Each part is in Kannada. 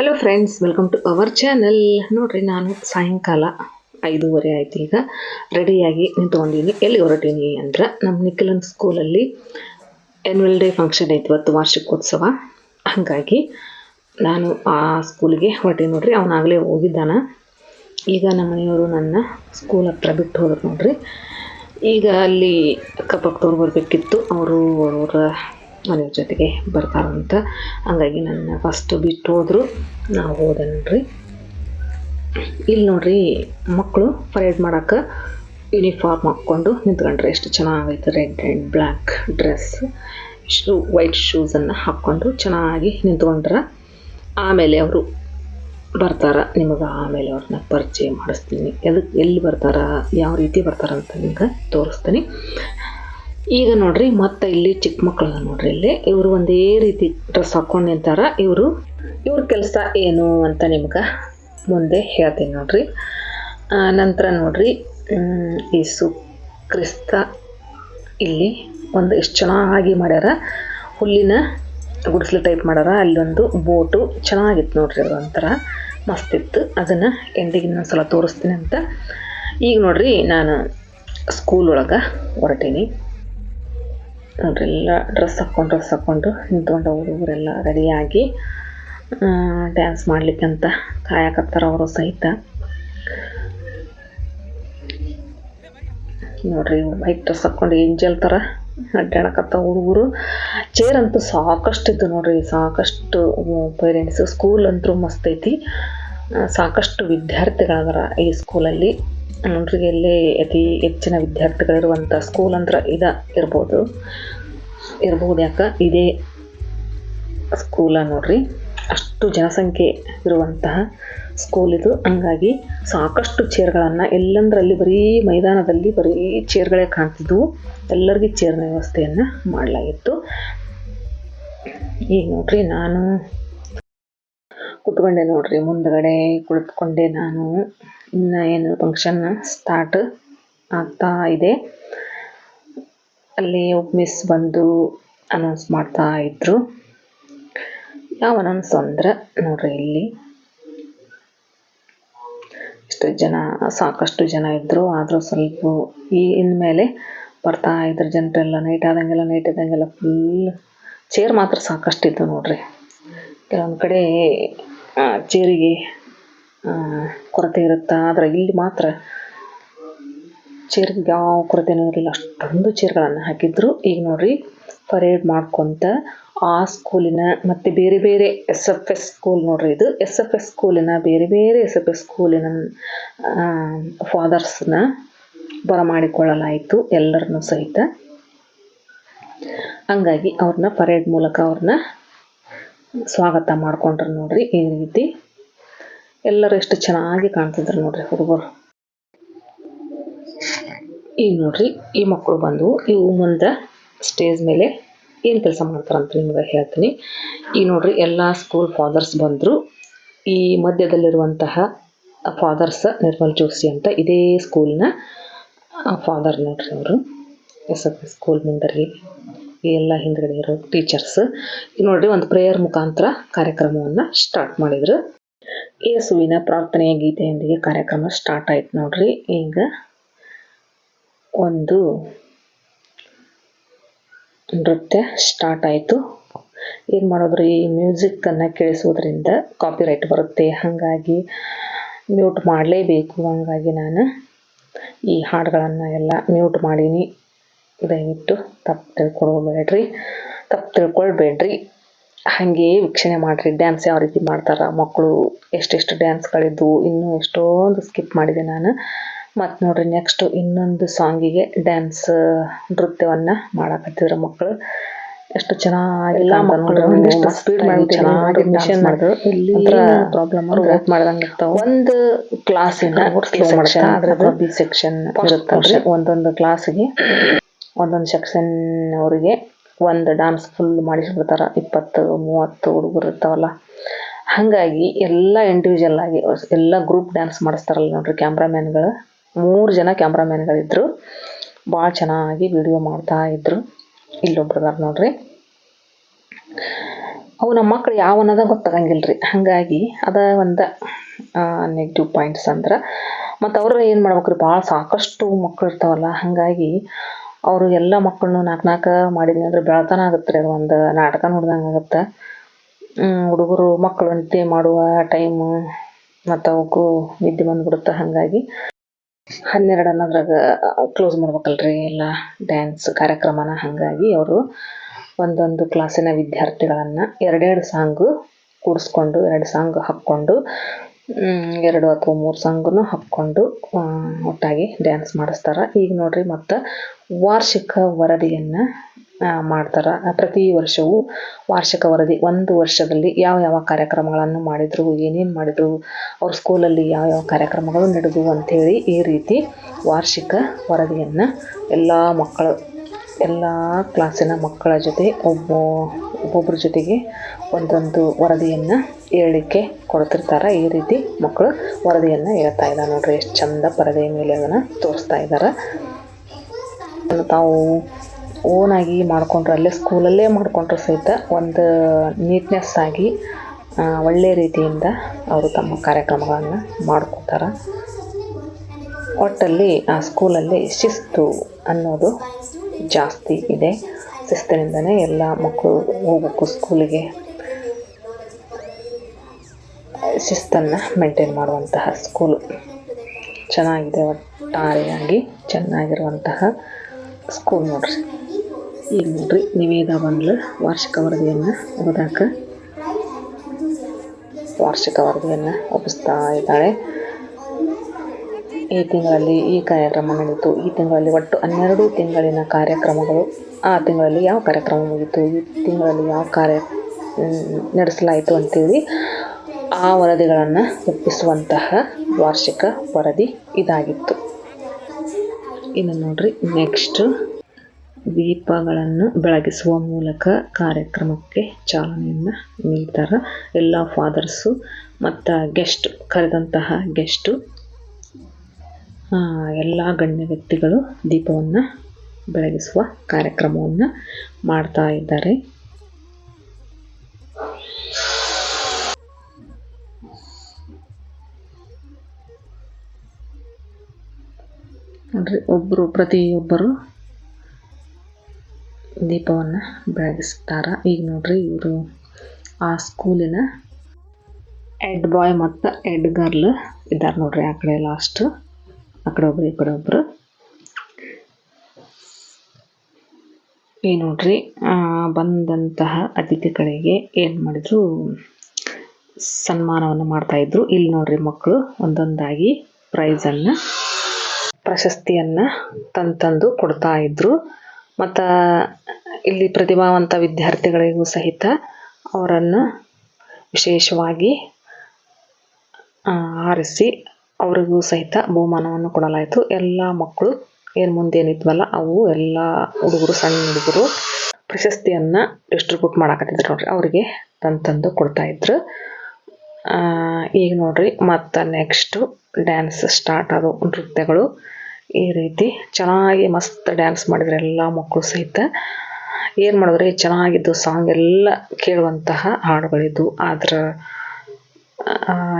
Hello friends welcome to our channel ನೋಡ್ರಿ, ನಾನು ಸಾಯಂಕಾಲ ಐದೂವರೆ ಆಯ್ತು ಈಗ. ರೆಡಿಯಾಗಿ ನಿಂತ್ಕೊಂಡಿನಿ ಎಲ್ಲಿ ಹೊರಟೀನಿ ಅಂದ್ರೆ ನಮ್ಮ ನಿಖಿಲನ್ ಸ್ಕೂಲಲ್ಲಿ ಆ್ಯನ್ಯುವಲ್ ಡೇ ಫಂಕ್ಷನ್ ಐತಿ ಇವತ್ತು, ವಾರ್ಷಿಕೋತ್ಸವ. ಹಾಗಾಗಿ ನಾನು ಆ ಸ್ಕೂಲಿಗೆ ಹೊರಟೀನಿ ನೋಡ್ರಿ ಅವನಾಗಲೇ ಹೋಗಿದ್ದಾನ. ಈಗ ನಮ್ಮ ಮನೆಯವರು ನನ್ನ ಸ್ಕೂಲ್ ಹತ್ರ ಬಿಟ್ಟು ಹೋದ್ರು ನೋಡ್ರಿ. ಈಗ ಅಲ್ಲಿ ಅಕ್ಕಪಕ್ಕದವ್ರು ಬರಬೇಕಿತ್ತು ಅವರು ಅವರ ಮನೆಯವ್ರ ಜೊತೆಗೆ ಬರ್ತಾರಂತ. ಹಂಗಾಗಿ ನನ್ನ ಫಸ್ಟು ಬಿಟ್ಟು ಹೋದರು. ನಾವು ಹೋದನ್ರಿ ಇಲ್ಲಿ ನೋಡ್ರಿ ಮಕ್ಕಳು ಪರೇಡ್ ಮಾಡೋಕೆ ಯೂನಿಫಾರ್ಮ್ ಹಾಕ್ಕೊಂಡು ನಿಂತ್ಕೊಂಡ್ರೆ ಎಷ್ಟು ಚೆನ್ನಾಗೈತೆ. Red and black dress shoe white ಶೂಸನ್ನು ಹಾಕ್ಕೊಂಡು ಚೆನ್ನಾಗಿ ನಿಂತ್ಕೊಂಡ್ರ ಆಮೇಲೆ ಅವರು ಬರ್ತಾರ. ನಿಮಗೆ ಆಮೇಲೆ ಅವ್ರನ್ನ ಪರಿಚಯ ಮಾಡಿಸ್ತೀನಿ. ಎದಕ್ಕೆ ಎಲ್ಲಿ ಬರ್ತಾರ, ಯಾವ ರೀತಿ ಬರ್ತಾರಂತ ನಿಮ್ಗೆ ತೋರಿಸ್ತೀನಿ. ಈಗ ನೋಡ್ರಿ, ಮತ್ತೆ ಇಲ್ಲಿ ಚಿಕ್ಕ ಮಕ್ಕಳು ನೋಡ್ರಿ ಇಲ್ಲಿ. ಇವರು ಒಂದೇ ರೀತಿ ಡ್ರೆಸ್ ಹಾಕೊಂಡು ನಿಂತಾರ. ಇವರು, ಇವ್ರ ಕೆಲಸ ಏನು ಅಂತ ನಿಮ್ಗೆ ಮುಂದೆ ಹೇಳ್ತೀನಿ ನೋಡ್ರಿ. ನಂತರ ನೋಡ್ರಿ ಯೇಸು ಕ್ರಿಸ್ತ ಇಲ್ಲಿ ಒಂದು ಎಷ್ಟು ಚೆನ್ನಾಗಿ ಮಾಡ್ಯಾರ. ಹುಲ್ಲಿನ ಗುಡಿಸಲು ಟೈಪ್ ಮಾಡ್ಯಾರ. ಅಲ್ಲೊಂದು ಬೋಟು ಚೆನ್ನಾಗಿತ್ತು ನೋಡ್ರಿ ಅದು ಒಂಥರ. ಮಸ್ತಿತ್ತು ಅದನ್ನು ಎಂಡಿಗೆ ಇನ್ನೊಂದ್ಸಲ ತೋರಿಸ್ತೀನಿ ಅಂತ. ಈಗ ನೋಡ್ರಿ, ನಾನು ಸ್ಕೂಲ್ ಒಳಗೆ ಹೊರಟೀನಿ. ನೋಡ್ರಿ ಎಲ್ಲ ಡ್ರೆಸ್ ಹಾಕ್ಕೊಂಡು ಡ್ರೆಸ್ ಹಾಕ್ಕೊಂಡು ನಿಂತ್ಕೊಂಡು ಹುಡುಗರೆಲ್ಲ ರೆಡಿಯಾಗಿ ಡ್ಯಾನ್ಸ್ ಮಾಡ್ಲಿಕ್ಕಂತ ಕಾಯಕತ್ತಾರ ಅವರು ಸಹಿತ. ನೋಡ್ರಿ ವೈಟ್ ಡ್ರೆಸ್ ಹಾಕ್ಕೊಂಡು ಏಂಜಲ್ ಥರ ಅಡ್ಡಾಡಕತ್ತ ಹುಡುಗರು. ಚೇರ್ ಅಂತೂ ಸಾಕಷ್ಟು ಇತ್ತು ನೋಡ್ರಿ, ಸಾಕಷ್ಟು ಪೇರೆಂಟ್ಸ್ ಸ್ಕೂಲ್ ಅಂತೂ ಮಸ್ತ್ ಐತಿ. ಸಾಕಷ್ಟು ವಿದ್ಯಾರ್ಥಿಗಳದಾರ ಈ ಸ್ಕೂಲಲ್ಲಿ ನೋಡ್ರಿ ಇಲ್ಲಿ ಅತಿ ಹೆಚ್ಚಿನ ವಿದ್ಯಾರ್ಥಿಗಳಿರುವಂಥ ಸ್ಕೂಲ್ ಅಂದ್ರೆ ಇದ ಇರ್ಬೋದು. ಇರ್ಬೋದು ಯಾಕೆ? ಇದೇ ಸ್ಕೂಲ ನೋಡ್ರಿ. ಅಷ್ಟು ಜನಸಂಖ್ಯೆ ಇರುವಂತಹ ಸ್ಕೂಲ್ ಇದು. ಹಂಗಾಗಿ ಸಾಕಷ್ಟು ಚೇರ್ಗಳನ್ನು ಎಲ್ಲಂದ್ರಲ್ಲಿ ಬರೀ ಮೈದಾನದಲ್ಲಿ ಬರೀ ಚೇರ್ಗಳೇ ಕಾಣ್ತಿದ್ವು. ಎಲ್ಲರಿಗೂ ಚೇರ್ನ ವ್ಯವಸ್ಥೆಯನ್ನು ಮಾಡಲಾಗಿತ್ತು. ಈಗ ನೋಡ್ರಿ ನಾನು ಕುತ್ಕೊಂಡೆ ನೋಡ್ರಿ. ಮುಂದ್ಗಡೆ ಕುಳಿತುಕೊಂಡೆ ನಾನು. ಇನ್ನು ಏನು ಫಂಕ್ಷನ್ ಸ್ಟಾರ್ಟ್ ಆಗ್ತಾ ಇದೆ. ಅಲ್ಲಿ ಒಬ್ಬ ಮಿಸ್ ಬಂದು ಅನೌನ್ಸ್ ಮಾಡ್ತಾ ಇದ್ರು. ಯಾವ ಅನೌನ್ಸ್ ಅಂದ್ರೆ ನೋಡ್ರಿ ಇಲ್ಲಿ. ಇಷ್ಟು ಜನ, ಸಾಕಷ್ಟು ಜನ ಇದ್ದರು ಆದರೂ ಸ್ವಲ್ಪ ಈ ಇನ್ಮೇಲೆ ಬರ್ತಾ ಇದ್ರು ಜನರೆಲ್ಲ ನೈಟ್ ಆದಂಗೆಲ್ಲ ನೈಟ್ ಇದ್ದಂಗೆಲ್ಲ ಫುಲ್ ಚೇರ್ ಮಾತ್ರ ಸಾಕಷ್ಟು ಇದ್ದು ನೋಡ್ರಿ. ಕೆಲವೊಂದು ಕಡೆ ಚೇರಿಗೆ ಕೊರತೆ ಇರುತ್ತೆ? ಆದರೆ ಇಲ್ಲಿ ಮಾತ್ರ ಚೇರ್ಗೆ ಯಾವ ಕೊರತೆನೂ ಇರಲಿಲ್ಲ ಅಷ್ಟೊಂದು ಚೇರ್ಗಳನ್ನು ಹಾಕಿದ್ರು. ಈಗ ನೋಡ್ರಿ ಪರೇಡ್ ಮಾಡ್ಕೊತ ಆ ಸ್ಕೂಲಿನ ಮತ್ತು ಬೇರೆ ಬೇರೆ ಎಸ್ ಎಫ್ ಎಸ್ ಸ್ಕೂಲ್ ನೋಡ್ರಿ ಇದು. ಎಸ್ ಎಫ್ ಎಸ್ ಸ್ಕೂಲಿನ ಬೇರೆ ಬೇರೆ ಎಸ್ ಎಫ್ ಎಸ್ ಸ್ಕೂಲಿನ ಫಾದರ್ಸ್ನ ಬರಮಾಡಿಕೊಳ್ಳಲಾಯಿತು ಎಲ್ಲರನ್ನೂ ಸಹಿತ. ಹಂಗಾಗಿ ಅವ್ರನ್ನ ಪರೇಡ್ ಮೂಲಕ ಅವ್ರನ್ನ ಸ್ವಾಗತ ಮಾಡ್ಕೊಂಡ್ರು ನೋಡ್ರಿ. ಈ ರೀತಿ ಎಲ್ಲರೂ ಎಷ್ಟು ಚೆನ್ನಾಗಿ ಕಾಣ್ತಿದ್ರು ನೋಡ್ರಿ ಹುಡುಗರು. ಈಗ ನೋಡ್ರಿ, ಈ ಮಕ್ಕಳು ಬಂದು ಇವು ಮುಂದೆ ಸ್ಟೇಜ್ ಮೇಲೆ ಏನು ಕೆಲಸ ಮಾಡ್ತಾರಂತ ನಿಮ್ಗೆ ಹೇಳ್ತೀನಿ. ಈಗ ನೋಡ್ರಿ, ಎಲ್ಲ ಸ್ಕೂಲ್ ಫಾದರ್ಸ್ ಬಂದರು. ಈ ಮಧ್ಯದಲ್ಲಿರುವಂತಹ ಫಾದರ್ಸ್ ನಿರ್ಮಲ್ ಜೋಶಿ ಅಂತ ಇದೇ ಸ್ಕೂಲ್ನ ಫಾದರ್ ನೋಡ್ರಿ ಅವರು. ಎಸ್ ಎಫ್ ಸ್ಕೂಲ್ ಮುಂದರಿ ಎಲ್ಲ ಹಿಂದ್ಗಡೆ ಇರೋ ಟೀಚರ್ಸ್ ನೋಡ್ರಿ, ಒಂದು ಪ್ರೇಯರ್ ಮುಖಾಂತರ ಕಾರ್ಯಕ್ರಮವನ್ನು ಸ್ಟಾರ್ಟ್ ಮಾಡಿದ್ರು. ಯೇಸುವಿನ ಪ್ರಾರ್ಥನೆಯ ಗೀತೆಯೊಂದಿಗೆ ಕಾರ್ಯಕ್ರಮ ಸ್ಟಾರ್ಟ್ ಆಯ್ತು ನೋಡ್ರಿ. ಈಗ ಒಂದು ನೃತ್ಯ ಸ್ಟಾರ್ಟ್ ಆಯಿತು. ಏನು ಮಾಡೋದ್ರಿ? ಈ ಮ್ಯೂಸಿಕ್ಕನ್ನು ಕೇಳಿಸೋದ್ರಿಂದ ಕಾಪಿರೈಟ್ ಬರುತ್ತೆ. ಹಾಗಾಗಿ ಮ್ಯೂಟ್ ಮಾಡಲೇಬೇಕು. ಹಾಗಾಗಿ ನಾನು ಈ ಹಾಡುಗಳನ್ನು ಎಲ್ಲ ಮ್ಯೂಟ್ ಮಾಡೀನಿ. ದಯವಿಟ್ಟು ತಪ್ಪು ತಿಳ್ಕೊಳ್ಬೇಡ್ರಿ. ತಪ್ಪು ತಿಳ್ಕೊಳ್ಬೇಡ್ರಿ. ಹಾಗೆ ವೀಕ್ಷಣೆ ಮಾಡಿರಿ ಡ್ಯಾನ್ಸ್ ಯಾವ ರೀತಿ ಮಾಡ್ತಾರೆ ಮಕ್ಕಳು ಎಷ್ಟೆಷ್ಟು ಡ್ಯಾನ್ಸ್ಗಳಿದ್ವು ಇನ್ನೂ ಎಷ್ಟೊಂದು ಸ್ಕಿಪ್ ಮಾಡಿದೆ ನಾನು ಮತ್ತು ನೋಡ್ರಿ ನೆಕ್ಸ್ಟು ಇನ್ನೊಂದು ಸಾಂಗಿಗೆ ಡ್ಯಾನ್ಸ್ ನೃತ್ಯವನ್ನು ಮಾಡಕತ್ತಿದ್ರು ಮಕ್ಕಳು ಎಷ್ಟು ಚೆನ್ನಾಗಿ ಎಲ್ಲ ಮಕ್ಕಳು ನೋಡ್ರಿ. ಸ್ಪೀಡ್ ಮಾಡಿ ಚೆನ್ನಾಗಿ ಮಿಷನ್ ಮಾಡಿದ್ರು ಇಲ್ಲಿ ಪ್ರಾಬ್ಲಮ್ ಮಾಡ್ದಂಗೆ ಇರ್ತಾವ ಒಂದು ಕ್ಲಾಸ್ ಇದ್ರದ್ದು. ಬಿ ಸೆಕ್ಷನ್ ಇರುತ್ತಲ್ರಿ. ಒಂದೊಂದು ಕ್ಲಾಸಿಗೆ ಒಂದೊಂದು ಸೆಕ್ಷನ್ ಅವರಿಗೆ ಒಂದು ಡಾನ್ಸ್ ಫುಲ್ ಮಾಡಿಸ್ಬಿಡ್ತಾರೆ. ಇಪ್ಪತ್ತು, ಮೂವತ್ತು ಹುಡುಗರು ಇರ್ತಾವಲ್ಲ. ಹಾಗಾಗಿ ಎಲ್ಲ ಇಂಡಿವಿಜುವಲ್ ಆಗಿ ಎಲ್ಲ ಗ್ರೂಪ್ ಡ್ಯಾನ್ಸ್ ಮಾಡಿಸ್ತಾರಲ್ಲ ನೋಡ್ರಿ ಕ್ಯಾಮ್ರಾಮ್ಯಾನ್ಗಳು ಮೂರು ಜನ ಕ್ಯಾಮ್ರಾಮ್ಯಾನ್ಗಳಿದ್ರು ಭಾಳ ಚೆನ್ನಾಗಿ ವಿಡಿಯೋ ಮಾಡ್ತಾ ಇದ್ರು. ಇಲ್ಲೊಬ್ರು ಅದಾರ ನೋಡ್ರಿ. ಅವು ನಮ್ಮ ಮಕ್ಳು ಯಾವ ಅನ್ನೋದ ಗೊತ್ತಾಗಂಗಿಲ್ಲ ರೀ ಹಾಗಾಗಿ ಅದ ಒಂದು ನೆಗೆಟಿವ್ ಪಾಯಿಂಟ್ಸ್ ಅಂದ್ರೆ. ಮತ್ತು ಅವರು ಏನು ಮಾಡ್ಬೇಕ್ರಿ ಭಾಳ ಸಾಕಷ್ಟು ಮಕ್ಳು ಇರ್ತಾವಲ್ಲ. ಹಾಗಾಗಿ ಅವರು ಎಲ್ಲ ಮಕ್ಕಳನ್ನು ನಾಲ್ಕು ನಾಲ್ಕು ಮಾಡಿದ್ವಿ ಅಂದ್ರೆ ಬೆಳತನ ಆಗುತ್ತೆ ರೀ ಅದು ಒಂದು ನಾಟಕ ನೋಡ್ದಂಗೆ ಆಗುತ್ತೆ. ಹುಡುಗರು ಮಕ್ಕಳು ನಿದ್ದೆ ಮಾಡುವ ಟೈಮು ಮತ್ತು ಅವಕ್ಕೂ ನಿದ್ದೆ ಬಂದ್ಬಿಡುತ್ತೆ ಹಾಗಾಗಿ. ಹನ್ನೆರಡು ಅನ್ನೋದ್ರಾಗ ಕ್ಲೋಸ್ ಮಾಡ್ಬೇಕಲ್ರಿ ಎಲ್ಲ ಡ್ಯಾನ್ಸ್ ಕಾರ್ಯಕ್ರಮನ ಹಾಗಾಗಿ ಅವರು ಒಂದೊಂದು ಕ್ಲಾಸಿನ ವಿದ್ಯಾರ್ಥಿಗಳನ್ನು ಎರಡೆರಡು ಸಾಂಗು ಕೂಡಿಸ್ಕೊಂಡು, ಎರಡು ಸಾಂಗ್ ಹಾಕ್ಕೊಂಡು ಎರಡು ಅಥವಾ ಮೂರು ಸಾಂಗನ್ನು ಹಾಕ್ಕೊಂಡು ಒಟ್ಟಾಗಿ ಡ್ಯಾನ್ಸ್ ಮಾಡಿಸ್ತಾರೆ. ಈಗ ನೋಡಿರಿ ಮತ್ತು ವಾರ್ಷಿಕ ವರದಿಯನ್ನು ಮಾಡ್ತಾರೆ. ಪ್ರತಿ ವರ್ಷವೂ ವಾರ್ಷಿಕ ವರದಿ, ಒಂದು ವರ್ಷದಲ್ಲಿ ಯಾವ ಯಾವ ಕಾರ್ಯಕ್ರಮಗಳನ್ನು ಮಾಡಿದರು, ಏನೇನು ಮಾಡಿದರು, ಅವ್ರ ಸ್ಕೂಲಲ್ಲಿ ಯಾವ ಯಾವ ಕಾರ್ಯಕ್ರಮಗಳು ನಡೆದವು ಅಂಥೇಳಿ ಈ ರೀತಿ ವಾರ್ಷಿಕ ವರದಿಯನ್ನು ಎಲ್ಲ ಮಕ್ಕಳು, ಎಲ್ಲ ಕ್ಲಾಸಿನ ಮಕ್ಕಳ ಜೊತೆ ಒಬ್ಬ ಒಬ್ಬೊಬ್ಬರ ಜೊತೆಗೆ ಒಂದೊಂದು ವರದಿಯನ್ನು ಹೇಳಲಿಕ್ಕೆ ಕೊಡ್ತಿರ್ತಾರೆ. ಈ ರೀತಿ ಮಕ್ಕಳು ವರದಿಯನ್ನು ಹೇಳ್ತಾ ಇದ್ದಾರೆ. ನೋಡ್ರಿ, ಎಷ್ಟು ಚಂದ ಪರದೆಯ ಮೇಲೆ ಅದನ್ನು ತೋರಿಸ್ತಾ ಇದ್ದಾರೆ. ತಾವು ಓನಾಗಿ ಮಾಡಿಕೊಂಡ್ರೆ, ಅಲ್ಲೇ ಸ್ಕೂಲಲ್ಲೇ ಮಾಡಿಕೊಂಡ್ರು ಸಹಿತ ಒಂದು ನೀಟ್ನೆಸ್ ಆಗಿ ಒಳ್ಳೆಯ ರೀತಿಯಿಂದ ಅವರು ತಮ್ಮ ಕಾರ್ಯಕ್ರಮಗಳನ್ನು ಮಾಡ್ಕೋತಾರೆ ಒಟ್ಟಲ್ಲಿ ಆ ಸ್ಕೂಲಲ್ಲಿ ಶಿಸ್ತು ಅನ್ನೋದು ಜಾಸ್ತಿ ಇದೆ. ಶಿಸ್ತಿನಿಂದನೇ ಎಲ್ಲ ಮಕ್ಕಳು ಹೋಗಬೇಕು ಸ್ಕೂಲಿಗೆ. ಶಿಸ್ತನ್ನು ಮೇಂಟೈನ್ ಮಾಡುವಂತಹ ಸ್ಕೂಲು ಚೆನ್ನಾಗಿದೆ ಒಟ್ಟಾರೆಯಾಗಿ ಚೆನ್ನಾಗಿರುವಂತಹ ಸ್ಕೂಲ್ ನೋಡ್ರಿ. ಈಗ ನೋಡ್ರಿ ನಿವೇದ ಬಂದ್ಲು, ವಾರ್ಷಿಕ ವರದಿಯನ್ನು ಓದಾಕ. ವಾರ್ಷಿಕ ವರದಿಯನ್ನು ಒಪ್ಪಿಸ್ತಾ ಇದ್ದಾಳೆ. ಈ ತಿಂಗಳಲ್ಲಿ ಈ ಕಾರ್ಯಕ್ರಮ ನಡೆಯಿತು ಈ ತಿಂಗಳಲ್ಲಿ ಒಟ್ಟು ಹನ್ನೆರಡು ತಿಂಗಳಿನ ಕಾರ್ಯಕ್ರಮಗಳು. ಆ ತಿಂಗಳಲ್ಲಿ ಯಾವ ಕಾರ್ಯಕ್ರಮ ಮುಗೀತು? ಈ ತಿಂಗಳಲ್ಲಿ ಯಾವ ಕಾರ್ಯ ನಡೆಸಲಾಯಿತು ಅಂತೇಳಿ ಆ ವರದಿಗಳನ್ನು ಒಪ್ಪಿಸುವಂತಹ ವಾರ್ಷಿಕ ವರದಿ ಇದಾಗಿತ್ತು. ಇನ್ನು ನೋಡ್ರಿ ನೆಕ್ಸ್ಟ್ ದೀಪಗಳನ್ನು ಬೆಳಗಿಸುವ ಮೂಲಕ ಕಾರ್ಯಕ್ರಮಕ್ಕೆ ಚಾಲನೆಯನ್ನು ನೀಡ್ತಾರೆ ಎಲ್ಲ ಫಾದರ್ಸು ಮತ್ತು ಗೆಸ್ಟ್ ಕರೆದಂತಹ ಗೆಸ್ಟು ಎಲ್ಲ ಗಣ್ಯ ವ್ಯಕ್ತಿಗಳು ದೀಪವನ್ನು ಬೆಳಗಿಸುವ ಕಾರ್ಯಕ್ರಮವನ್ನು ಮಾಡ್ತಾ ಇದ್ದಾರೆ. ನೋಡ್ರಿ ಒಬ್ಬರು ಪ್ರತಿಯೊಬ್ಬರು ದೀಪವನ್ನು ಬೆಳಗಿಸ್ತಾರೆ. ಈಗ ನೋಡ್ರಿ, ಇವರು ಆ ಸ್ಕೂಲಿನ ಎಡ್ ಬಾಯ್ ಮತ್ತು ಎಡ್ ಗರ್ಲ್ ಇದ್ದಾರೆ ನೋಡ್ರಿ ಆ ಕಡೆ ಲಾಸ್ಟ್ ಆ ಕಡೆ ಒಬ್ರು ಈ ಕಡೆ ಒಬ್ರು ಈ ನೋಡ್ರಿ ಬಂದಂತಹ ಅತಿಥಿಗಳಿಗೆ ಏನು ಮಾಡಿದ್ರು? ಸನ್ಮಾನವನ್ನು ಮಾಡ್ತಾ ಇದ್ರು. ಇಲ್ಲಿ ನೋಡ್ರಿ ಮಕ್ಕಳು ಒಂದೊಂದಾಗಿ ಪ್ರೈಸನ್ನು ಪ್ರಶಸ್ತಿಯನ್ನು ತಂದು ತಂದು ಕೊಡ್ತಾ ಇದ್ರು. ಮತ್ತು ಇಲ್ಲಿ ಪ್ರತಿಭಾವಂತ ವಿದ್ಯಾರ್ಥಿಗಳಿಗೂ ಸಹಿತ ಅವರನ್ನು ವಿಶೇಷವಾಗಿ ಆರಿಸಿ ಅವರಿಗೂ ಸಹಿತ ಬಹುಮಾನವನ್ನು ಕೊಡಲಾಯಿತು. ಎಲ್ಲ ಮಕ್ಕಳು ಏನು ಮುಂದೇನಿದ್ವಲ್ಲ, ಅವು ಎಲ್ಲ ಹುಡುಗರು, ಸಣ್ಣ ಹುಡುಗರು ಪ್ರಶಸ್ತಿಯನ್ನು ಡಿಸ್ಟ್ರಿಬ್ಯೂಟ್ ಮಾಡಾಕತ್ತಿದ್ರು ನೋಡ್ರಿ. ಅವರಿಗೆ ತಂದು ತಂದು ಕೊಡ್ತಾಯಿದ್ರು ಈಗ ನೋಡ್ರಿ, ಮತ್ತು ನೆಕ್ಸ್ಟು ಡ್ಯಾನ್ಸ್ ಸ್ಟಾರ್ಟ್ ಆದವು ನೃತ್ಯಗಳು. ಈ ರೀತಿ ಚೆನ್ನಾಗಿ ಮಸ್ತ್ ಡ್ಯಾನ್ಸ್ ಮಾಡಿದ್ರು ಎಲ್ಲ ಮಕ್ಕಳು ಸಹಿತ. ಏನು ಮಾಡಿದ್ರೆ ಚೆನ್ನಾಗಿದ್ದು ಸಾಂಗ್ ಎಲ್ಲ ಕೇಳುವಂತಹ ಹಾಡುಗಳಿದ್ದು ಆದ್ರೆ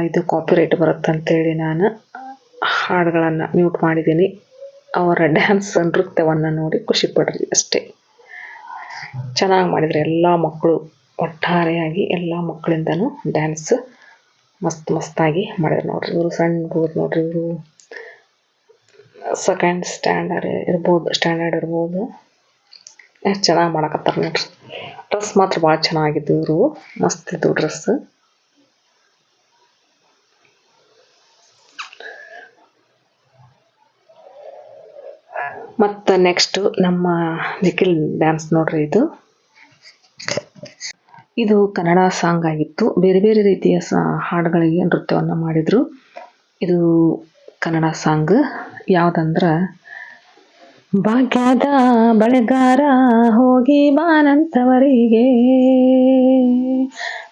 ಇದು ಕಾಪಿರೈಟ್ ಬರುತ್ತಂತೇಳಿ ನಾನು ಹಾಡುಗಳನ್ನು ಮ್ಯೂಟ್ ಮಾಡಿದ್ದೀನಿ. ಅವರ ಡ್ಯಾನ್ಸ್ ನೃತ್ಯವನ್ನು ನೋಡಿ ಖುಷಿ ಪಡ್ರಿ ಅಷ್ಟೇ. ಚೆನ್ನಾಗಿ ಮಾಡಿದರೆ ಎಲ್ಲ ಮಕ್ಕಳು ಒಟ್ಟಾರೆಯಾಗಿ ಎಲ್ಲ ಮಕ್ಕಳಿಂದನೂ ಡ್ಯಾನ್ಸ್ ಮಸ್ತ್ ಮಸ್ತಾಗಿ ಮಾಡಿದ್ರು ನೋಡ್ರಿ ಇವರು ಸಣ್ಣ ಹುಡುಗರು ನೋಡ್ರಿ ಇವರು ಸೆಕೆಂಡ್ ಸ್ಟ್ಯಾಂಡರ್ಡ್ ಇರ್ಬೋದು ಸ್ಟ್ಯಾಂಡರ್ಡ್ ಇರ್ಬೋದು. ಎಷ್ಟು ಚೆನ್ನಾಗಿ ಮಾಡಕತ್ತಾರೆ ನೋಡ್ರಿ. ಡ್ರೆಸ್ ಮಾತ್ರ ಭಾಳ ಚೆನ್ನಾಗಿದ್ದು ಇವರು. ಮಸ್ತ್ ಇದ್ದವು ಡ್ರೆಸ್ ಮತ್ತು ನೆಕ್ಸ್ಟು ನಮ್ಮ ನಿಖಿಲ್ ಡ್ಯಾನ್ಸ್ ನೋಡ್ರಿ ಇದು. ಇದು ಕನ್ನಡ ಸಾಂಗ್ ಆಗಿತ್ತು. ಬೇರೆ ಬೇರೆ ರೀತಿಯ ಸಾ ಹಾಡುಗಳಿಗೆ ನೃತ್ಯವನ್ನು ಮಾಡಿದರು. ಇದು ಕನ್ನಡ ಸಾಂಗ್ ಯಾವುದಂದ್ರೆ, ಭಾಗ್ಯದ ಬಳೆಗಾರ ಹೋಗಿ ಬಾನಂತವರಿಗೆ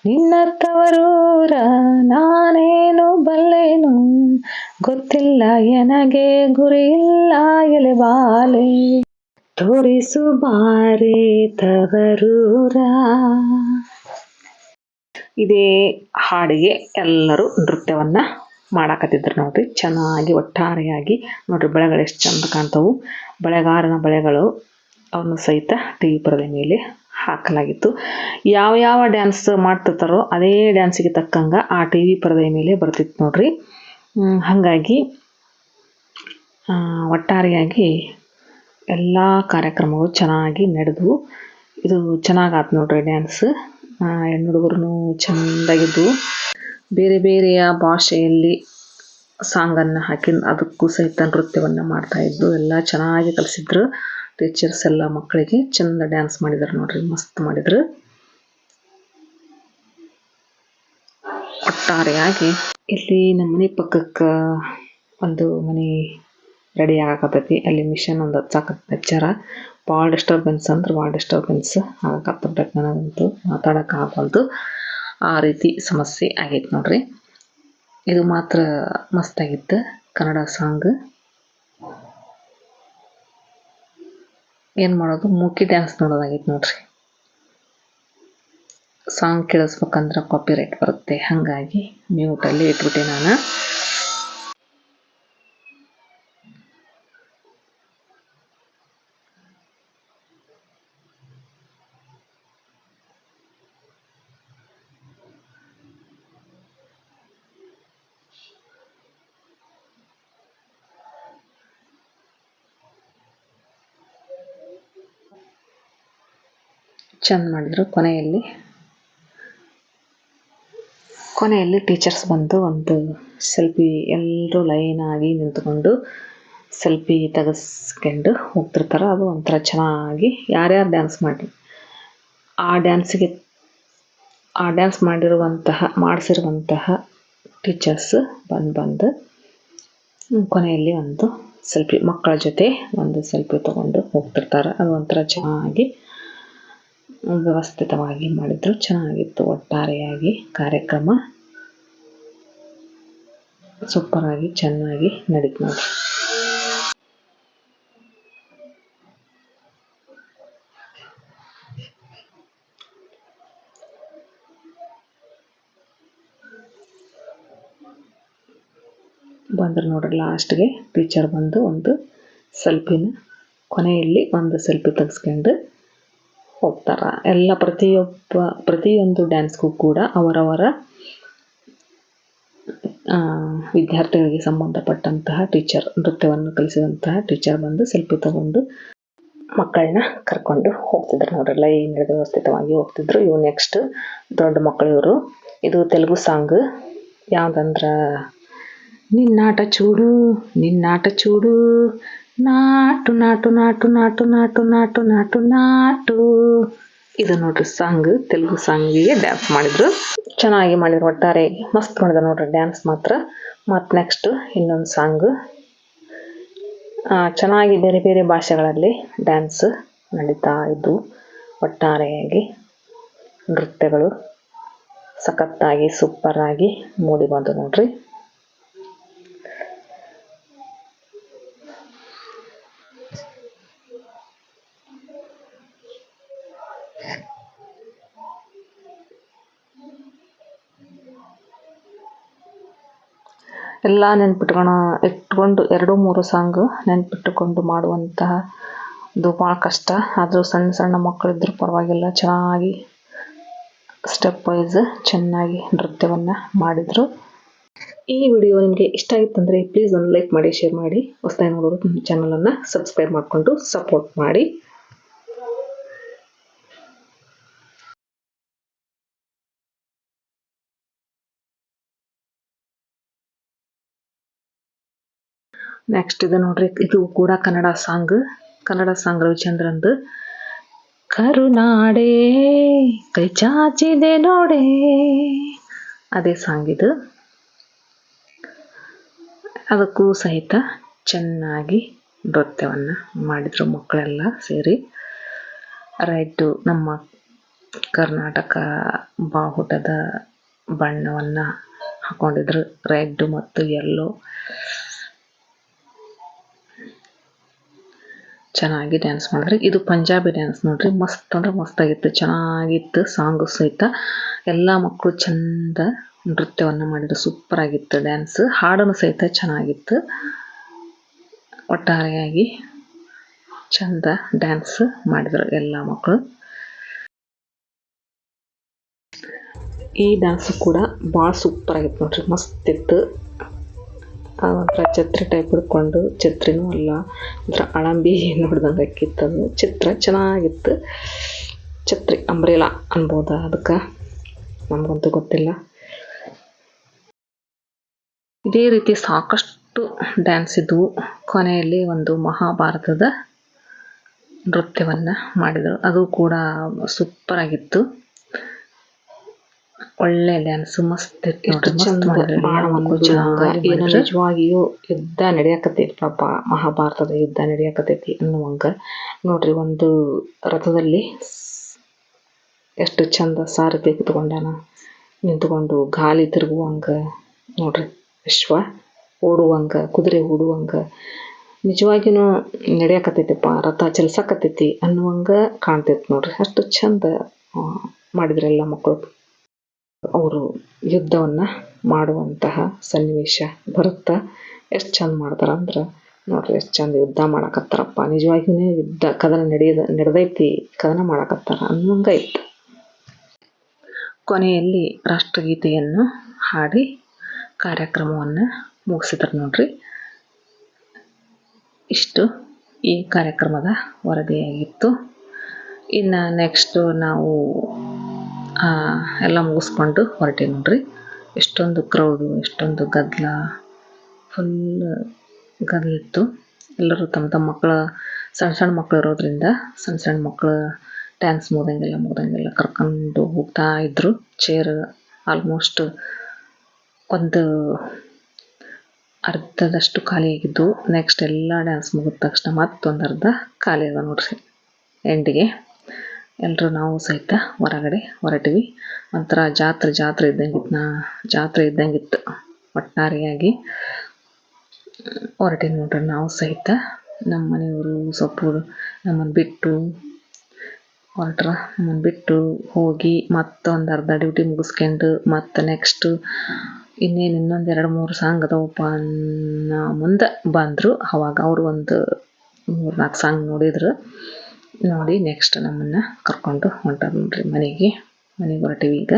ನಿನ್ನತ್ತವರೂರ ನಾನೇನು ಬಲ್ಲೆನು ಗೊತ್ತಿಲ್ಲ, ಎನಗೆ ಗುರಿಯಿಲ್ಲ ಎಲೆಬಾಲೆ ತೋರಿಸು ಬಾರೆ ತವರೂರ. ಇದೇ ಹಾಡಿಗೆ ಎಲ್ಲರೂ ನೃತ್ಯವನ್ನು ಮಾಡಾಕತ್ತಿದ್ರು ನೋಡ್ರಿ. ಚೆನ್ನಾಗಿ, ಒಟ್ಟಾರೆಯಾಗಿ. ನೋಡ್ರಿ, ಬಳೆಗಳು ಎಷ್ಟು ಚಂದ ಕಾಣ್ತವು. ಬಳೆಗಾರನ ಬಳೆಗಳು ಅವನು ಸಹಿತ ಟಿ ವಿ ಪರದೆ ಮೇಲೆ ಹಾಕಲಾಗಿತ್ತು. ಯಾವ ಯಾವ ಡ್ಯಾನ್ಸ್ ಮಾಡ್ತಿರ್ತಾರೋ ಅದೇ ಡ್ಯಾನ್ಸಿಗೆ ತಕ್ಕಂಗೆ ಆ ಟಿ ವಿ ಪರದೆ ಮೇಲೆ ಬರ್ತಿತ್ತು ನೋಡ್ರಿ. ಹಾಗಾಗಿ ಒಟ್ಟಾರೆಯಾಗಿ ಎಲ್ಲ ಕಾರ್ಯಕ್ರಮಗಳು ಚೆನ್ನಾಗಿ ನಡೆದವು ಇದು ಚೆನ್ನಾಗಾತು ನೋಡ್ರಿ ಡ್ಯಾನ್ಸ್ ಹೆಣ್ಣು ಹುಡುಗರು ಚೆಂದಾಗಿದ್ವು ಬೇರೆ ಬೇರೆಯ ಭಾಷೆಯಲ್ಲಿ ಸಾಂಗನ್ನು ಹಾಕಿ, ಅದಕ್ಕೂ ಸಹಿತ ನೃತ್ಯವನ್ನು ಮಾಡ್ತಾ ಇದ್ದು, ಎಲ್ಲ ಚೆನ್ನಾಗಿ ಕಲಿಸಿದ್ರು. ಟೀಚರ್ಸ್ ಎಲ್ಲ ಮಕ್ಕಳಿಗೆ ಚೆಂದ ಡ್ಯಾನ್ಸ್ ಮಾಡಿದ್ರು ನೋಡ್ರಿ, ಮಸ್ತ್ ಮಾಡಿದ್ರು. ಒಟ್ಟಾರೆಯಾಗಿ. ಇಲ್ಲಿ ನಮ್ಮ ಮನೆ ಪಕ್ಕಕ್ಕೆ ಒಂದು ಮನೆ ರೆಡಿ ಆಗಕತ್ತೈತಿ. ಅಲ್ಲಿ ಮಿಷನ್ ಒಂದು ಹಚ್ಚಾಕತ್ ಹಚ್ಚಾರ ಭಾಳ ಡಿಸ್ಟರ್ಬೆನ್ಸ್ ಅಂದ್ರೆ ಭಾಳ ಡಿಸ್ಟರ್ಬೆನ್ಸ್ ಆಗಕತ್ತಬಿಟ್ಟೈತೆ ನನಗಂತೂ. ಮಾತಾಡಕ್ಕೆ ಆಗಲ್ದು ಆ ರೀತಿ ಸಮಸ್ಯೆ ಆಗೈತೆ ನೋಡ್ರಿ. ಇದು ಮಾತ್ರ ಮಸ್ತಾಗಿತ್ತು. ಕನ್ನಡ ಸಾಂಗ್ ಏನು ಮಾಡೋದು? ಮೂಕಿ ಡ್ಯಾನ್ಸ್ ನೋಡೋದಾಗೈತೆ ನೋಡ್ರಿ. ಸಾಂಗ್ ಕೇಳಿಸ್ಬೇಕಂದ್ರೆ ಕಾಪಿ ರೈಟ್ ಬರುತ್ತೆ. ಹಾಗಾಗಿ ಮ್ಯೂಟಲ್ಲಿ ಇಟ್ಬಿಟ್ಟೆ ನಾನು. ಚೆಂದ ಮಾಡಿದ್ರು ಕೊನೆಯಲ್ಲಿ. ಕೊನೆಯಲ್ಲಿ ಟೀಚರ್ಸ್ ಬಂದು ಒಂದು ಸೆಲ್ಫಿ ಎಲ್ಲರೂ ಲೈನಾಗಿ ನಿಂತ್ಕೊಂಡು ಸೆಲ್ಫಿ ತೆಗೆಸ್ಕೊಂಡು ಹೋಗ್ತಿರ್ತಾರೆ. ಅದು ಒಂಥರ ಚೆನ್ನಾಗಿ ಯಾರ್ಯಾರು ಡ್ಯಾನ್ಸ್ ಮಾಡಿ, ಆ ಡ್ಯಾನ್ಸಿಗೆ ಆ ಡ್ಯಾನ್ಸ್ ಮಾಡಿರುವಂತಹ, ಮಾಡಿಸಿರುವಂತಹ ಟೀಚರ್ಸ್ ಬಂದು ಬಂದು ಕೊನೆಯಲ್ಲಿ ಒಂದು ಸೆಲ್ಫಿ, ಮಕ್ಕಳ ಜೊತೆ ಒಂದು ಸೆಲ್ಫಿ ತೊಗೊಂಡು ಹೋಗ್ತಿರ್ತಾರೆ. ಅದು ಒಂಥರ ಚೆನ್ನಾಗಿ ವ್ಯವಸ್ಥಿತವಾಗಿ ಮಾಡಿದ್ರು. ಚೆನ್ನಾಗಿತ್ತು ಒಟ್ಟಾರೆಯಾಗಿ ಕಾರ್ಯಕ್ರಮ. ಸೂಪರಾಗಿ ಚೆನ್ನಾಗಿ ನಡೀತು ನೋಡಿ ಬಂದ್ರೆ ನೋಡ್ರಿ ಲಾಸ್ಟ್ಗೆ. ಟೀಚರ್ ಬಂದು ಒಂದು ಸೆಲ್ಫಿನ ಕೊನೆಯಲ್ಲಿ ಒಂದು ಸೆಲ್ಫಿ ತೆಗೆಸ್ಕೊಂಡು ಹೋಗ್ತಾರ. ಎಲ್ಲ ಪ್ರತಿಯೊಬ್ಬ, ಪ್ರತಿಯೊಂದು ಡ್ಯಾನ್ಸ್ಗೂ ಕೂಡ ಅವರವರ ವಿದ್ಯಾರ್ಥಿಗಳಿಗೆ ಸಂಬಂಧಪಟ್ಟಂತಹ ಟೀಚರ್ ನೃತ್ಯವನ್ನು ಕಲಿಸಿದಂತಹ ಟೀಚರ್ ಬಂದು ಸೆಲ್ಫಿ ತಗೊಂಡು ಮಕ್ಕಳನ್ನ ಕರ್ಕೊಂಡು ಹೋಗ್ತಿದ್ರು. ಅವರೆಲ್ಲ ಏನು ಹಿಡಿದು ವ್ಯವಸ್ಥಿತವಾಗಿ ಹೋಗ್ತಿದ್ರು. ಇವು ನೆಕ್ಸ್ಟ್ ದೊಡ್ಡ ಮಕ್ಕಳು ಇವರು ಇದು ತೆಲುಗು ಸಾಂಗ್ ಯಾವುದಂದ್ರೆ, ನಿನ್ನಾಟ ಚೂಡು ನಿನ್ನಾಟ ಚೂಡು ನಾಟು ನಾಟು ನಾಟು ನಾಟು ನಾಟು ನಾಟು ನಾಟು ನಾಟು. ಇದು ನೋಡ್ರಿ ಸಾಂಗ್, ತೆಲುಗು ಸಾಂಗಿಗೆ ಡ್ಯಾನ್ಸ್ ಮಾಡಿದ್ರು. ಚೆನ್ನಾಗಿ ಮಾಡಿದ್ರು ಒಟ್ಟಾರೆ. ಮಸ್ತ್ ಮಾಡಿದ್ರು ನೋಡ್ರಿ ಡ್ಯಾನ್ಸ್ ಮಾತ್ರ. ಮತ್ತು ನೆಕ್ಸ್ಟ್ ಇನ್ನೊಂದು ಸಾಂಗ್. ಚೆನ್ನಾಗಿ ಬೇರೆ ಬೇರೆ ಭಾಷೆಗಳಲ್ಲಿ ಡ್ಯಾನ್ಸ್ ನಡೀತಾ ಇದ್ದು ಒಟ್ಟಾರೆಯಾಗಿ ನೃತ್ಯಗಳು ಸಖತ್ತಾಗಿ ಆಗಿ ಮೂಡಿ ಬಂತು ನೋಡ್ರಿ. ಎಲ್ಲ ನೆನ್ಪಿಟ್ಕೊಳ ಇಟ್ಕೊಂಡು ಎರಡು ಮೂರು ಸಾಂಗ್ ನೆನ್ಪಿಟ್ಟುಕೊಂಡು ಮಾಡುವಂತಹ ಇದು ಭಾಳ ಕಷ್ಟ. ಆದರೂ ಸಣ್ಣ ಸಣ್ಣ ಮಕ್ಕಳಿದ್ರು ಪರವಾಗಿಲ್ಲ. ಚೆನ್ನಾಗಿ ಸ್ಟೆಪ್ ವೈಸ್ ಚೆನ್ನಾಗಿ ನೃತ್ಯವನ್ನು ಮಾಡಿದರು. ಈ ವಿಡಿಯೋ ನಿಮಗೆ ಇಷ್ಟ ಆಯಿತು ಅಂದರೆ ಪ್ಲೀಸ್ ಒಂದು ಲೈಕ್ ಮಾಡಿ ಶೇರ್ ಮಾಡಿ. ಹೊಸದಾಗಿ ನೋಡೋರು ಚಾನಲನ್ನು ಸಬ್ಸ್ಕ್ರೈಬ್ ಮಾಡಿಕೊಂಡು ಸಪೋರ್ಟ್ ಮಾಡಿ. ನೆಕ್ಸ್ಟ್ ಇದು ನೋಡ್ರಿ, ಇದು ಕೂಡ ಕನ್ನಡ ಸಾಂಗ್. ಕನ್ನಡ ಸಾಂಗ್ ರವಿಚಂದ್ರಂದು. ಕರುನಾಡೆ, ಕೈ ಚಾಚಿದೆ ನೋಡೆ. ಅದೇ ಸಾಂಗ್ ಇದು. ಅದಕ್ಕೂ ಸಹಿತ ಚೆನ್ನಾಗಿ ನೃತ್ಯವನ್ನು ಮಾಡಿದರು ಮಕ್ಕಳೆಲ್ಲ ಸೇರಿ. ರೈಟು ನಮ್ಮ ಕರ್ನಾಟಕ ಬಾಹುಟದ ಬಣ್ಣವನ್ನು ಹಾಕೊಂಡಿದ್ರು. ರೆಡ್ ಮತ್ತು ಯೆಲ್ಲೋ. ಚೆನ್ನಾಗಿ ಡ್ಯಾನ್ಸ್ ಮಾಡಿದ್ರಿ. ಇದು ಪಂಜಾಬಿ ಡ್ಯಾನ್ಸ್ ನೋಡ್ರಿ. ಮಸ್ತ್ ಅಂದ್ರೆ ಮಸ್ತ್ ಆಗಿತ್ತು ಚೆನ್ನಾಗಿತ್ತು ಸಾಂಗು ಸಹಿತ. ಎಲ್ಲ ಮಕ್ಕಳು ಚಂದ ನೃತ್ಯವನ್ನು ಮಾಡಿದ್ರು. ಸೂಪರ್ ಆಗಿತ್ತು ಡ್ಯಾನ್ಸ್ ಹಾಡನ್ನು ಸಹಿತ ಚೆನ್ನಾಗಿತ್ತು. ಒಟ್ಟಾರೆಯಾಗಿ ಚಂದ ಡ್ಯಾನ್ಸ್ ಮಾಡಿದ್ರು ಎಲ್ಲ ಮಕ್ಕಳು ಈ ಡ್ಯಾನ್ಸ್ ಕೂಡ ಭಾಳ ಸೂಪರ್ ಆಗಿತ್ತು ನೋಡ್ರಿ. ಮಸ್ತ್ ಇತ್ತು. ಆ, ಒಂಥರ ಛತ್ರಿ ಟೈಪ್ ಹಿಡ್ಕೊಂಡು ಛತ್ರಿನೂ ಅಲ್ಲ, ಒಂಥರ ಅಳಂಬಿ ನೋಡ್ದಂಗೆ ಆಕಿತ್ತದು ಚಿತ್ರ ಚೆನ್ನಾಗಿತ್ತು. ಛತ್ರಿ ಅಂಬ್ರೆಲಾ ಅನ್ಬೋದ ಅದಕ್ಕೆ ನಮಗಂತೂ ಗೊತ್ತಿಲ್ಲ. ಇದೇ ರೀತಿ ಸಾಕಷ್ಟು ಡ್ಯಾನ್ಸ್ ಇದ್ವು. ಕೊನೆಯಲ್ಲಿ ಒಂದು ಮಹಾಭಾರತದ ನೃತ್ಯವನ್ನು ಮಾಡಿದರು. ಅದು ಕೂಡ ಸೂಪರ್ ಆಗಿತ್ತು. ಒಳ್ಳೆ ಡ್ಯಾನ್ಸ್ ಮಸ್ತ್ ಏನು ನಿಜವಾಗಿಯೂ ಯುದ್ಧ ನಡೆಯಕತ್ತೈತಿ ಪಾಪ. ಮಹಾಭಾರತದ ಯುದ್ಧ ನಡೆಯಕತ್ತೈತಿ ಅನ್ನುವಂಗ. ನೋಡ್ರಿ ಒಂದು ರಥದಲ್ಲಿ ಎಷ್ಟು ಚಂದ ಸಾರಥಿ ಕುತ್ಕೊಂಡಾನ. ನಿಂತುಕೊಂಡು ಗಾಲಿ ತಿರುಗುವಂಗ ನೋಡ್ರಿ ವಿಶ್ವ ಓಡುವಂಗ ಕುದುರೆ ಓಡುವಂಗ. ನಿಜವಾಗಿನೂ ನಡೆಯಕತ್ತೈತಿಪ್ಪ ರಥ ಚಲಿಸಕತ್ತೈತಿ ಅನ್ನುವಂಗ ಕಾಣ್ತೈತಿ ನೋಡ್ರಿ. ಅಷ್ಟು ಚಂದ ಮಾಡಿದ್ರೆಲ್ಲ ಮಕ್ಕಳು ಅವರು ಯುದ್ಧವನ್ನು ಮಾಡುವಂತಹ ಸನ್ನಿವೇಶ ಬರುತ್ತೆ, ಎಷ್ಟು ಚಂದ ಮಾಡ್ತಾರೆ ಅಂದ್ರೆ, ನೋಡ್ರಿ ಎಷ್ಟು ಚಂದ ಯುದ್ಧ ಮಾಡಕತ್ತಾರಪ್ಪ. ನಿಜವಾಗಿಯೂ ಯುದ್ಧ ಕದನ ನಡೆಯದ, ನಡೆದೈತಿ, ಕದನ ಮಾಡಕತ್ತಾರ ಅನ್ನುವಂಗ ಇತ್ತು. ಕೊನೆಯಲ್ಲಿ ರಾಷ್ಟ್ರಗೀತೆಯನ್ನು ಹಾಡಿ ಕಾರ್ಯಕ್ರಮವನ್ನು ಮುಗಿಸಿದ್ರು ನೋಡ್ರಿ. ಇಷ್ಟು ಈ ಕಾರ್ಯಕ್ರಮದ ವರದಿಯಾಗಿತ್ತು. ಇನ್ನು ನೆಕ್ಸ್ಟು ನಾವು ಎಲ್ಲ ಮುಗಿಸ್ಕೊಂಡು ಹೊರಟೆ ನೋಡ್ರಿ. ಎಷ್ಟೊಂದು ಕ್ರೌಡು ಎಷ್ಟೊಂದು ಗದ್ದಲ ಫುಲ್ ಗದ್ದಲಿತ್ತು ಎಲ್ಲರೂ ತಮ್ಮ ತಮ್ಮ ಮಕ್ಕಳ, ಸಣ್ಣ ಸಣ್ಣ ಮಕ್ಕಳು ಇರೋದ್ರಿಂದ, ಸಣ್ಣ ಸಣ್ಣ ಮಕ್ಕಳು ಡ್ಯಾನ್ಸ್ ಮುಗ್ದಂಗೆಲ್ಲ ಮುಗ್ದಂಗೆಲ್ಲ ಕರ್ಕೊಂಡು ಹೋಗ್ತಾ ಇದ್ದರು ಚೇರ್ ಆಲ್ಮೋಸ್ಟ್ ಒಂದು ಅರ್ಧದಷ್ಟು ಖಾಲಿಯಾಗಿದ್ದು ನೆಕ್ಸ್ಟ್ ಎಲ್ಲ ಡ್ಯಾನ್ಸ್ ಮುಗಿದ ತಕ್ಷಣ ಮತ್ತೊಂದು ಅರ್ಧ ಖಾಲಿ ಅದ ನೋಡ್ರಿ. ಎಂಡಿಗೆ ಎಲ್ಲರೂ ನಾವು ಸಹಿತ ಹೊರಗಡೆ ಹೊರಟಿವಿ. ಒಂಥರ ಜಾತ್ರೆ ಜಾತ್ರೆ ಇದ್ದಂಗಿತ್ತು ನಾ, ಜಾತ್ರೆ ಇದ್ದಂಗಿತ್ತು ಒಟ್ಟಾರೆಯಾಗಿ ಹೊರಟಿನ ನೋಡ್ರಿ ನಾವು ಸಹಿತ. ನಮ್ಮ ಮನೆಯವರು ಸೊಪ್ಪು ನಮ್ಮನ್ನು ಬಿಟ್ಟು ಹೊರಟ್ರ ನಮ್ಮನ್ನು ಬಿಟ್ಟು ಹೋಗಿ ಮತ್ತೊಂದು ಅರ್ಧ ಡ್ಯೂಟಿ ಮುಗಿಸ್ಕೊಂಡು ಮತ್ತೆ ನೆಕ್ಸ್ಟು ಇನ್ನೇನು ಇನ್ನೊಂದು ಎರಡು ಮೂರು ಸಾಂಗ್ ಅದಾವಪ್ಪ ಅನ್ನೋ ಮುಂದೆ ಬಂದರು. ಅವಾಗ ಅವರು ಒಂದು ಮೂರು ನಾಲ್ಕು ಸಾಂಗ್ ನೋಡಿದ್ರು. ನೋಡಿ ನೆಕ್ಸ್ಟ್ ನಮ್ಮನ್ನು ಕರ್ಕೊಂಡು ಹೊಂಟಾರ ನೋಡ್ರಿ ಮನೆಗೆ. ಮನೆಗೆ ಹೊರಟಿವಿ ಈಗ.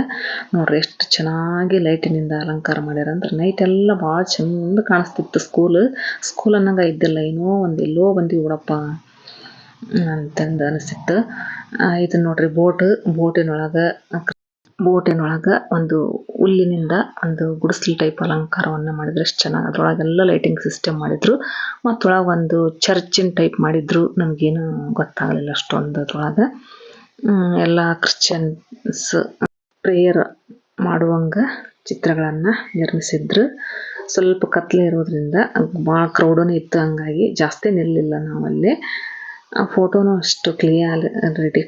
ನೋಡ್ರಿ ಎಷ್ಟು ಚೆನ್ನಾಗಿ ಲೈಟಿನಿಂದ ಅಲಂಕಾರ ಮಾಡ್ಯಾರ ಅಂದ್ರೆ ನೈಟ್ ಎಲ್ಲ ಭಾಳ ಚಂದ ಕಾಣಿಸ್ತಿತ್ತು ಸ್ಕೂಲ್ ಸ್ಕೂಲ್ ಅನ್ನಂಗೆ ಇದ್ದಿಲ್ಲ, ಏನೋ ಒಂದು ಎಲ್ಲೋ ಬಂದಿವಿ ಬಿಡಪ್ಪ ಅಂತಂದು ಅನಿಸಿತ್ತು. ಇದು ನೋಡ್ರಿ ಬೋಟ್ ಬೋಟಿನೊಳಗೆ ಬೋಟಿನೊಳಗೆ ಒಂದು ಹುಲ್ಲಿನಿಂದ ಒಂದು ಗುಡಿಸಲು ಟೈಪ್ ಅಲಂಕಾರವನ್ನು ಮಾಡಿದ್ರು ಎಷ್ಟು ಚೆನ್ನಾಗಿ ಅದ್ರೊಳಗೆಲ್ಲ ಲೈಟಿಂಗ್ ಸಿಸ್ಟಮ್ ಮಾಡಿದ್ರು ಮತ್ತೊಳಗೆ ಒಂದು ಚರ್ಚಿನ ಟೈಪ್ ಮಾಡಿದ್ರು, ನಮಗೇನು ಗೊತ್ತಾಗಲಿಲ್ಲ ಅಷ್ಟೊಂದು ಅದ್ರೊಳಗೆ. ಎಲ್ಲ ಕ್ರಿಶ್ಚಿಯನ್ಸ್ ಪ್ರೇಯರ್ ಮಾಡುವಂಗ ಚಿತ್ರಗಳನ್ನು ನಿರ್ಮಿಸಿದ್ರು. ಸ್ವಲ್ಪ ಕತ್ಲೆ ಇರೋದ್ರಿಂದ ಭಾಳ ಕ್ರೌಡೂ ಇತ್ತು ಹಂಗಾಗಿ ಜಾಸ್ತಿ ನಿಲ್ಲಿಲ್ಲ ನಾವಲ್ಲಿ. ಆ ಫೋಟೋನು ಅಷ್ಟು ಕ್ಲಿಯರ್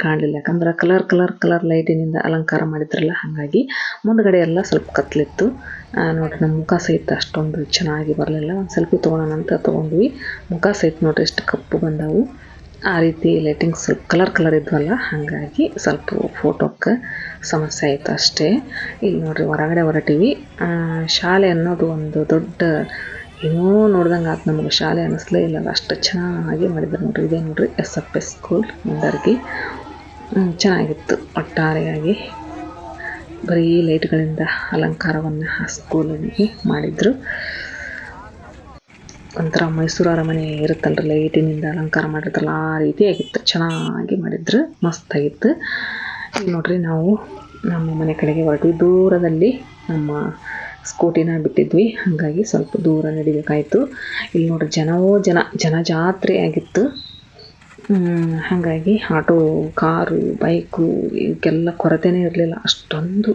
ಕಾಣಲಿಲ್ಲ. ಯಾಕಂದ್ರೆ ಕಲರ್ ಕಲರ್ ಕಲರ್ ಲೈಟಿನಿಂದ ಅಲಂಕಾರ ಮಾಡಿದ್ರಲ್ಲ, ಹಾಗಾಗಿ ಮುಂದ್ಗಡೆ ಎಲ್ಲ ಸ್ವಲ್ಪ ಕತ್ತಲಿತ್ತು ನೋಡಿ ನಮ್ಮ ಮುಖ ಸಹಿತ ಅಷ್ಟೊಂದು ಚೆನ್ನಾಗಿ ಬರಲಿಲ್ಲ. ಒಂದು ಸೆಲ್ಫಿ ತೊಗೊಳೋಣ ಅಂತ ತೊಗೊಂಡ್ವಿ. ಮುಖ ಸಹಿತ ನೋಡ್ರಿ ಎಷ್ಟು ಕಪ್ಪು ಬಂದವು. ಆ ರೀತಿ ಲೈಟಿಂಗ್ಸ್ ಸ್ವಲ್ಪ ಕಲರ್ ಕಲರ್ ಇದ್ವಲ್ಲ, ಹಾಗಾಗಿ ಸ್ವಲ್ಪ ಫೋಟೋಕ್ಕೆ ಸಮಸ್ಯೆ ಆಯಿತು ಅಷ್ಟೇ. ಇಲ್ಲಿ ನೋಡ್ರಿ, ಹೊರಗಡೆ ಹೊರಟಿವಿ. ಶಾಲೆ ಅನ್ನೋದು ಒಂದು ದೊಡ್ಡ ಏನೋ ನೋಡ್ದಂಗೆ ಆತು ನಮಗೆ, ಶಾಲೆ ಅನ್ನಿಸ್ಲೇ ಇಲ್ಲ. ಅಷ್ಟು ಚೆನ್ನಾಗಿ ಮಾಡಿದ್ರು ನೋಡ್ರಿ. ಇದೇ ನೋಡಿರಿ S F S school Mundargi ಚೆನ್ನಾಗಿತ್ತು. ಒಟ್ಟಾರೆಯಾಗಿ ಬರೀ ಲೈಟ್ಗಳಿಂದ ಅಲಂಕಾರವನ್ನು ಆ ಸ್ಕೂಲಿಗೆ ಮಾಡಿದ್ರು. ಒಂಥರ ಮೈಸೂರು ಅರಮನೆ ಇರುತ್ತಲ್ರಿ, ಲೈಟಿನಿಂದ ಅಲಂಕಾರ ಮಾಡಿರ್ತಲ್ಲ ಆ ರೀತಿ ಆಗಿತ್ತು. ಚೆನ್ನಾಗಿ ಮಾಡಿದ್ರು. ಮಸ್ತಾಗಿತ್ತು. ಈಗ ನೋಡ್ರಿ ನಾವು ನಮ್ಮ ಮನೆ ಕಡೆಗೆ ಹೊರಟ್ವಿ. ದೂರದಲ್ಲಿ ನಮ್ಮ ಸ್ಕೂಟಿನ ಬಿಟ್ಟಿದ್ವಿ. ಹಾಗಾಗಿ ಸ್ವಲ್ಪ ದೂರ ನಡಿಬೇಕಾಯಿತು. ಇಲ್ಲಿ ನೋಡ್ರಿ ಜನವೋ ಜನ ಜನ ಜಾತ್ರೆ ಆಗಿತ್ತು. ಹಾಗಾಗಿ ಆಟೋ, ಕಾರು, ಬೈಕು ಇವಕ್ಕೆಲ್ಲ ಕೊರತೆನೇ ಇರಲಿಲ್ಲ. ಅಷ್ಟೊಂದು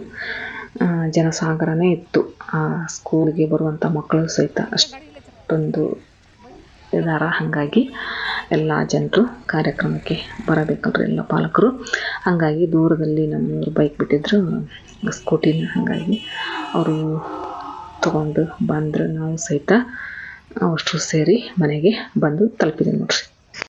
ಜನಸಾಗರನೇ ಇತ್ತು. ಆ ಸ್ಕೂಲ್ಗೆ ಬರುವಂಥ ಮಕ್ಕಳು ಸಹಿತ ಅಷ್ಟೊಂದು ಇದಾರ. ಹಾಗಾಗಿ ಎಲ್ಲ ಜನರು ಕಾರ್ಯಕ್ರಮಕ್ಕೆ ಬರಬೇಕಲ್ರಿ ಎಲ್ಲ ಪಾಲಕರು. ಹಾಗಾಗಿ ದೂರದಲ್ಲಿ ನಮ್ಮವರು ಬೈಕ್ ಬಿಟ್ಟಿದ್ರು. ಸ್ಕೂಟಿನ ಹಾಗಾಗಿ ಅವರು ತಗೊಂಡು ಬಂದರು. ನಾವು ಸಹಿತ ಅವಷ್ಟು ಸೇರಿ ಮನೆಗೆ ಬಂದು ತಲುಪಿದೆ ನೋಡ್ರಿ.